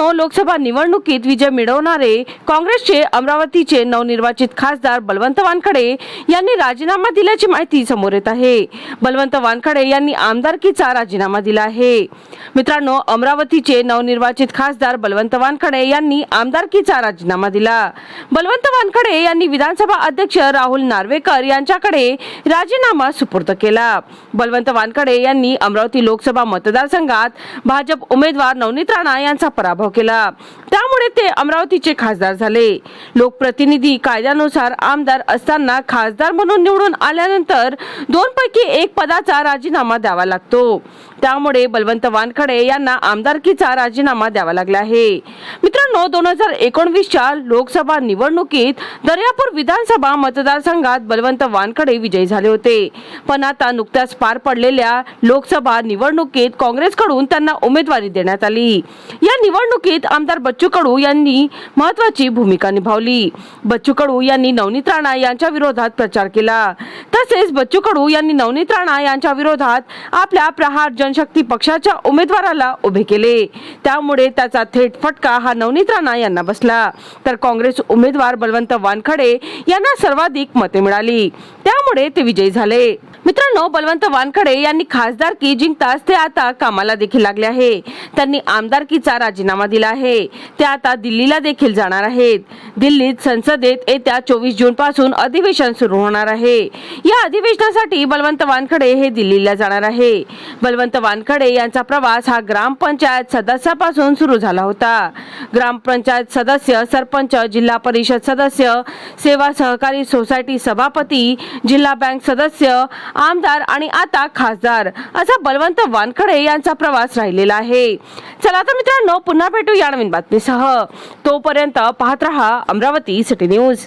मित्रांनो लोकसभा निवडणुकीत विजय मिळवणारे काँग्रेसचे अमरावतीचे नवनिर्वाचित खासदार बलवंत वानखडे यांनी राजीनामा दिल्याची माहिती समोर येत आहे. बलवंत वानखडे यांनी आमदारकीचा राजीनामा दिला आहे. मित्रांनो अमरावतीचे नवनिर्वाचित खासदार बलवंत वानखडे यांनी आमदारकीचा राजीनामा दिला. बलवंत वानखडे यांनी विधानसभा अध्यक्ष राहुल नार्वेकर यांच्याकडे राजीनामा सुपूर्द केला. बलवंत वानखडे यांनी अमरावती लोकसभा मतदारसंघात भाजप उमेदवार नवनीत राणा यांचा पराभव केला. त्यामुळे ते अमरावतीचे खासदार झाले. लोकप्रतिनिधी कायद्यानुसार आमदार असताना खासदार म्हणून निवडून आल्यानंतर दोन पैकी एक पदाचा राजीनामा द्यावा लागतो. त्यामुळे बलवंत वानखडे यांना आमदारकीचा राजीनामा द्यावा लागला आहे. मित्रांनो दोन हजार एकोणवीसच्या लोकसभा निवडणुकीत दर्यापूर विधानसभा मतदारसंघात बलवंत वानखडे विजयी झाले होते. पण आता नुकत्याच पार पडलेल्या लोकसभा निवडणुकीत काँग्रेसकडून त्यांना उमेदवारी देण्यात आली. या निवडणुकीत आमदार बच्चू कडू यांनी महत्वाची भूमिका निभावली. बच्चू कडू यांनी नवनीत राणा यांच्या विरोधात प्रचार केला. तसेच बच्चू कडू यांनी नवनीत राणा यांच्या विरोधात आपल्या प्रहार जनशक्ती पक्षाच्या उमेदवाराला उभे केले. त्यामुळे त्याचा थेट फटका हा नवनीत राणा यांना बसला. तर काँग्रेस उमेदवार बलवंत वानखडे यांना सर्वाधिक मते मिळाली. त्यामुळे ते विजयी झाले. मित्रांनो बलवंत वानखडे यांनी खासदारकी जिंकताच ते आता कामाला देखील लागले आहे. त्यांनी आमदारकीचा राजीनामा दिला आहे. ते आता दिल्लीला देखील जाणार आहेत. दिल्लीत संसदेत येत्या चोवीस जून पासून अधिवेशन सुरू होणार आहे. या अधिवेशनासाठी बलवंत वानखडे हे दिल्लीला जाणार आहे. बलवंत वानखडे यांचा प्रवास हा ग्रामपंचायत सदस्यापासून सुरू झाला होता. ग्रामपंचायत सदस्य सरपंच जिल्हा परिषद सदस्य सेवा सहकारी सोसायटी सभापती जिल्हा जिल्हा बँक सदस्य आमदार आणि आता खासदार असा बलवंत वानखडे यांचा प्रवास राहिलेला आहे. चला तर मित्रांनो पुन्हा भेटू या नवीन बातमीसह. तोपर्यंत पाहत रहा अमरावती सिटी न्यूज.